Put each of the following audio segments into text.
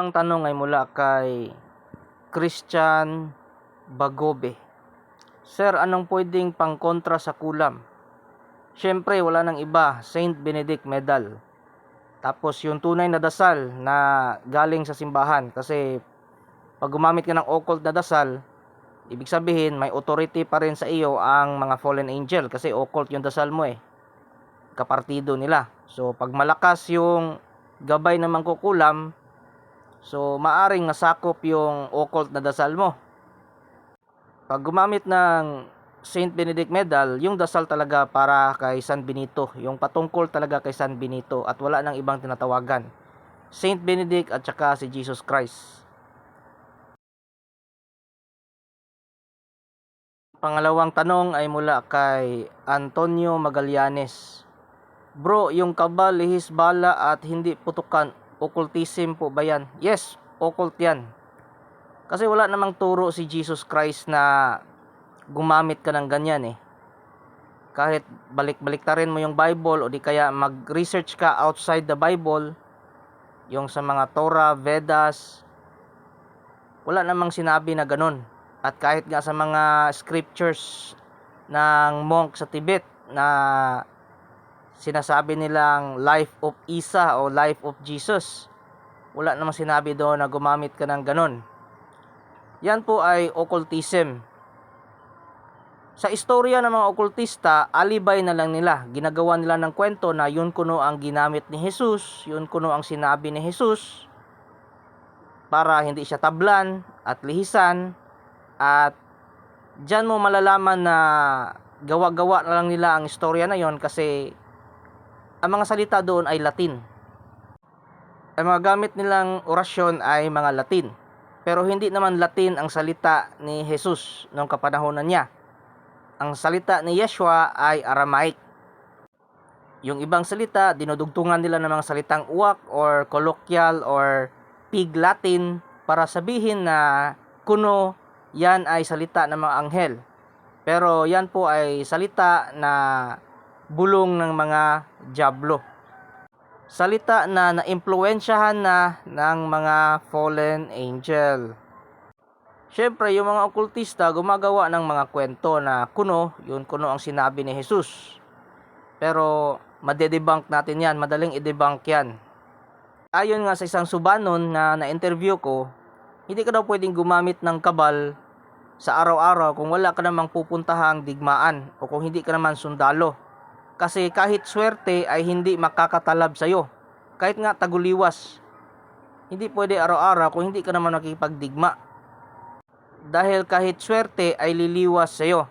Ang tanong ay mula kay Christian Bagobe. Sir, anong pwedeng pangkontra sa kulam? Siyempre, wala nang iba, Saint Benedict Medal. Tapos yung tunay na dasal na galing sa simbahan kasi pag gumamit ka ng occult na dasal, ibig sabihin may authority pa rin sa iyo ang mga fallen angel kasi occult yung dasal mo eh. Kapartido nila. So pag malakas yung gabay ng mangkukulam, So, maaring nasakop yung occult na dasal mo. Pag gumamit ng Saint Benedict Medal, yung dasal talaga para kay San Benito. Yung patungkol talaga kay San Benito at wala nang ibang tinatawagan. Saint Benedict at saka si Jesus Christ. Pangalawang tanong ay mula kay Antonio Magallanes. Bro, yung kabal, lihis bala at hindi putukan, occultism po ba yan? Yes, occult yan. Kasi wala namang turo si Jesus Christ na gumamit ka ng ganyan eh. Kahit balik-balik ta rin mo yung Bible o di kaya mag-research ka outside the Bible, yung sa mga Torah, Vedas, wala namang sinabi na ganun. At kahit nga sa mga scriptures ng monk sa Tibet na sinasabi nilang life of Isa o life of Jesus. Wala namang sinabi doon na gumamit ka ng ganon. Yan po ay occultism. Sa istorya ng mga okultista, alibay na lang nila. Ginagawa nila ng kwento na yun kuno ang ginamit ni Jesus, yun kuno ang sinabi ni Jesus para hindi siya tablan at lihisan at dyan mo malalaman na gawa-gawa na lang nila ang istorya na yon kasi ang mga salita doon ay Latin. Ang mga gamit nilang orasyon ay mga Latin. Pero hindi naman Latin ang salita ni Jesus noong kapanahonan niya. Ang salita ni Yeshua ay Aramaic. Yung ibang salita, dinudugtungan nila ng mga salitang uwak or colloquial or pig Latin para sabihin na kuno yan ay salita ng mga anghel. Pero yan po ay salita na bulong ng mga Diablo. Salita na naimpluwensyahan na ng mga fallen angel. Siyempre, yung mga okultista gumagawa ng mga kwento na kuno, yun kuno ang sinabi ni Jesus. Pero madedebunk natin yan, madaling i-debunk yan. Ayon nga sa isang subanon na na-interview ko, hindi ka daw pwedeng gumamit ng kabal sa araw-araw kung wala ka namang pupuntahang digmaan o kung hindi ka naman sundalo. Kasi kahit swerte ay hindi makakatalab sa'yo. Kahit nga taguliwas. Hindi pwede araw-araw kung hindi ka naman nakikipagdigma. Dahil kahit swerte ay liliwas sa'yo.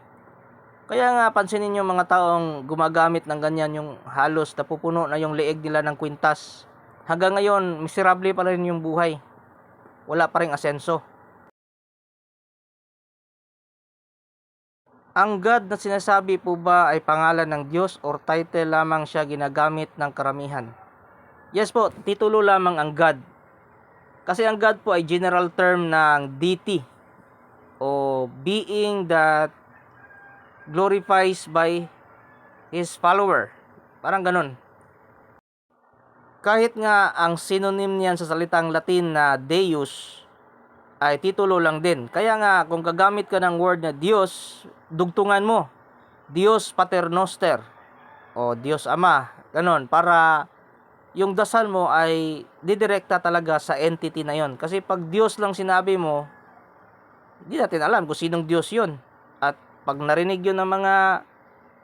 Kaya nga pansinin nyo mga taong gumagamit ng ganyan yung halos napupuno na yung leeg nila ng kwintas. Hanggang ngayon, miserable pa rin yung buhay. Wala pa rin asenso. Ang God na sinasabi po ba ay pangalan ng Diyos or title lamang siya ginagamit ng karamihan? Yes po, titulo lamang ang God. Kasi ang God po ay general term ng deity o being that glorifies by his follower. Parang ganun. Kahit nga ang synonym niyan sa salitang Latin na Deus ay titulo lang din. Kaya nga kung gagamit ka ng word na Diyos, dugtungan mo. Dios Paternoster o Diyos Ama. Ganon, para yung dasal mo ay didirekta talaga sa entity na yon. Kasi pag Diyos lang sinabi mo, hindi natin alam kung sinong Diyos yon. At pag narinig yun ng mga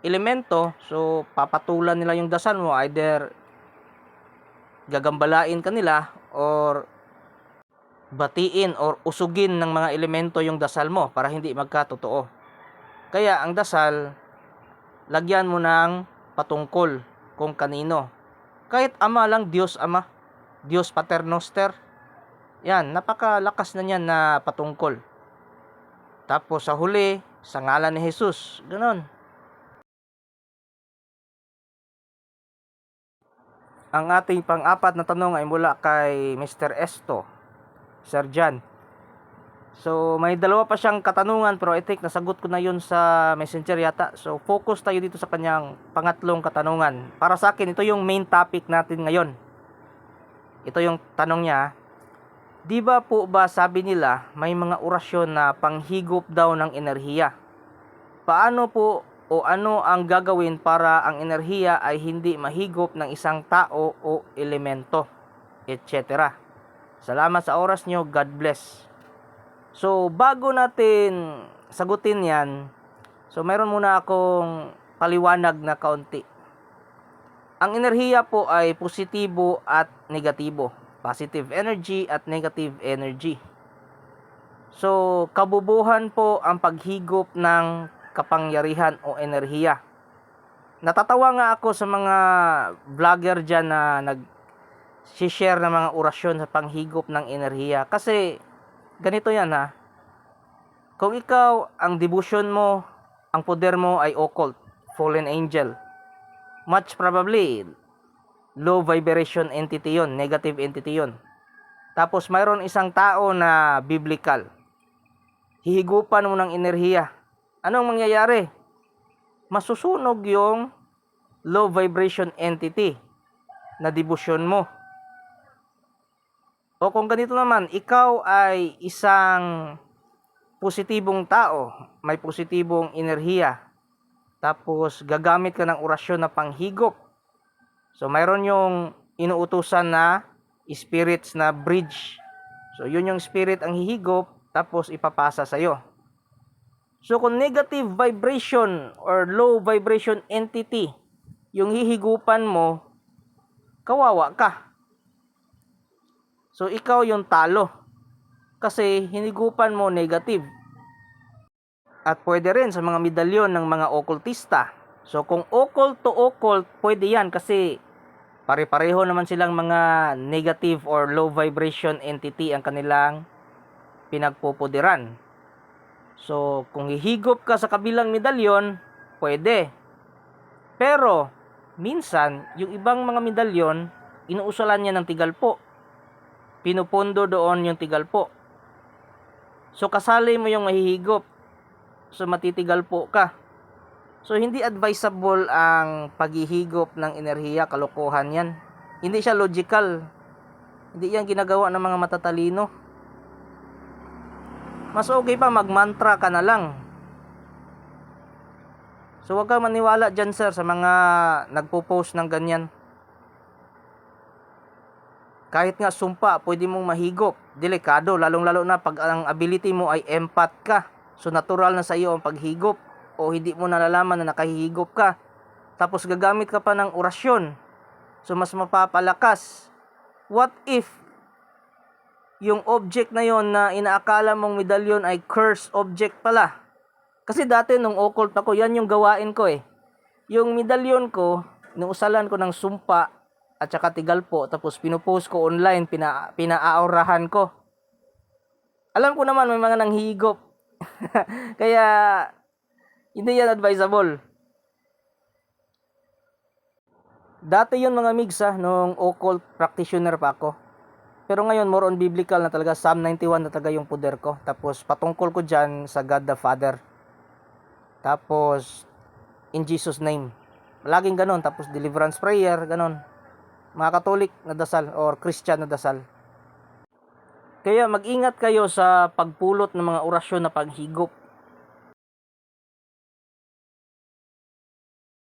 elemento, so papatulan nila yung dasal mo, either gagambalain ka nila or batiin or usugin ng mga elemento yung dasal mo para hindi magkatotoo. Kaya ang dasal, lagyan mo ng patungkol kung kanino. Kahit ama lang, Diyos ama, Diyos paternoster. Yan, napakalakas na niyan na patungkol. Tapos sa huli, sa ngalan ni Jesus, ganon. Ang ating pang-apat na tanong ay mula kay Mr. Esto, Sir Jan. So, may dalawa pa siyang katanungan pero I think nasagot ko na yun sa messenger yata. So, focus tayo dito sa kanyang pangatlong katanungan. Para sa akin, ito yung main topic natin ngayon. Ito yung tanong niya. Di ba po ba sabi nila may mga orasyon na panghigop daw ng enerhiya? Paano po o ano ang gagawin para ang enerhiya ay hindi mahigop ng isang tao o elemento, etc. Salamat sa oras nyo. God bless. So, bago natin sagutin yan, so meron muna akong paliwanag na kaunti. Ang enerhiya po ay positibo at negatibo. Positive energy at negative energy. So, kabubuhan po ang paghigop ng kapangyarihan o enerhiya. Natatawa nga ako sa mga vlogger dyan na nag share ng mga orasyon sa panghigop ng enerhiya. Kasi, ganito yan ha. Kung ikaw, ang devotion mo, ang poder mo ay occult, fallen angel, much probably, low vibration entity yon negative entity yon Tapos mayroon isang tao na biblical. Hihigupan mo ng enerhiya. Anong mangyayari? Masusunog yung low vibration entity na devotion mo. O kung ganito naman, ikaw ay isang positibong tao, may positibong enerhiya, tapos gagamit ka ng orasyon na panghigop. So mayroon yung inuutusan na spirits na bridge. So yun yung spirit ang hihigop, tapos ipapasa sa'yo. So kung negative vibration or low vibration entity yung hihigupan mo, kawawa ka. So ikaw yung talo. Kasi hinigupan mo negative. At pwede rin sa mga medalyon ng mga okultista. So kung occult to occult, pwede yan kasi pare-pareho naman silang mga negative or low vibration entity ang kanilang pinagpupudiran. So kung hihigop ka sa kabilang medalyon, pwede. Pero minsan, yung ibang mga medalyon, inuusalan niya ng tigalpo pinupondo doon yung tigalpo. So kasali mo yung mahihigop. So matitigal po ka. So hindi advisable ang paghihigop ng enerhiya, kalokohan yan. Hindi siya logical. Hindi yan ginagawa ng mga matatalino. Mas okay pa magmantra ka na lang. So wag kang maniwala dyan sir sa mga nagpo-post ng ganyan kahit nga sumpa, pwede mong mahigop. Delikado, lalong-lalo na pag ang ability mo ay empath ka. So natural na sa iyo ang paghigop o hindi mo nalalaman na nakahihigop ka. Tapos gagamit ka pa ng orasyon. So mas mapapalakas. What if yung object na yon na inaakala mong medalyon ay cursed object pala? Kasi dati nung occult ako, yan yung gawain ko eh. Yung medalyon ko, inuusalan ko ng sumpa at saka tigal po tapos pinupost ko online pina pinaaurahan ko. Alam ko naman may mga nanghihigop. Kaya hindi yan advisable. Dati yun mga migs ha nung occult practitioner pa ako. Pero ngayon more on biblical na talaga Psalm 91 na talaga yung poder ko. Tapos patungkol ko dyan sa God the Father. Tapos in Jesus name. Laging ganon tapos deliverance prayer ganon mga Katolik na dasal or Christian na dasal. Kaya mag-ingat kayo sa pagpulot ng mga orasyon na paghigop.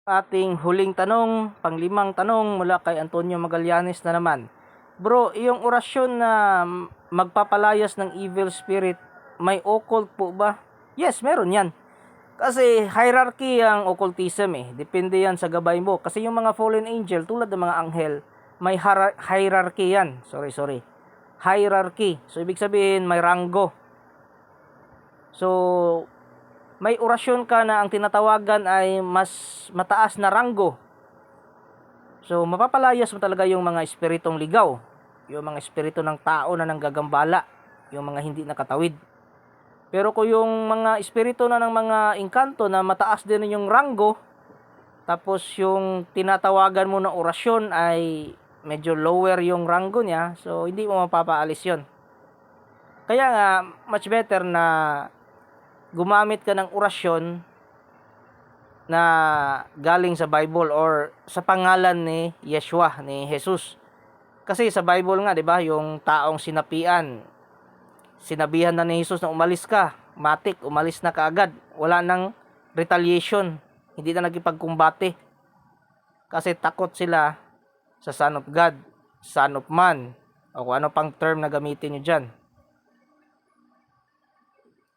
Ating huling tanong, panglimang tanong mula kay Antonio Magallanes na naman. Bro, yung orasyon na magpapalayas ng evil spirit, may occult po ba? Yes, meron yan. Kasi hierarchy ang occultism eh. Depende yan sa gabay mo. Kasi yung mga fallen angel, tulad ng mga anghel, may hierarchy yan. Sorry, sorry. Hierarchy. So, ibig sabihin, may ranggo. So, may orasyon ka na ang tinatawagan ay mas mataas na ranggo. So, mapapalayas mo talaga yung mga espiritong ligaw. Yung mga espiritu ng tao na nanggagambala. Yung mga hindi nakatawid. Pero kung yung mga espiritu na ng mga engkanto na mataas din yung ranggo, tapos yung tinatawagan mo na orasyon ay medyo lower yung ranggo niya, so hindi mo mapapaalis yon. Kaya nga, much better na gumamit ka ng orasyon na galing sa Bible or sa pangalan ni Yeshua, ni Jesus. Kasi sa Bible nga, 'di ba, yung taong sinapian, sinabihan na ni Jesus na umalis ka, matik, umalis na kaagad. Wala nang retaliation, hindi na nagkipagkumbate. Kasi takot sila sa Son of God, Son of Man, o kung ano pang term na gamitin nyo dyan.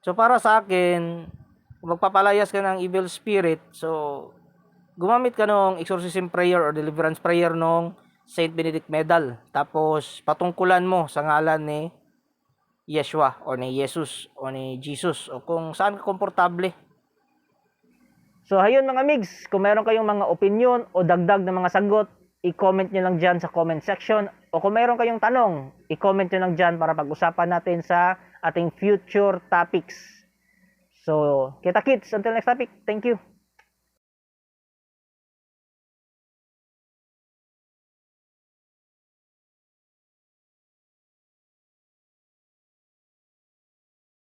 So para sa akin, kung magpapalayas ka ng evil spirit, so gumamit ka ng exorcism prayer or deliverance prayer nung Saint Benedict Medal. Tapos patungkulan mo sa ngalan ni Yeshua o ni Jesus o ni Jesus o kung saan ka komportable. So ayun mga migs, kung meron kayong mga opinion o dagdag na mga sagot, i-comment nyo lang dyan sa comment section o kung meron kayong tanong, i-comment nyo lang dyan para pag-usapan natin sa ating future topics. So, kita kits, until next topic, thank you.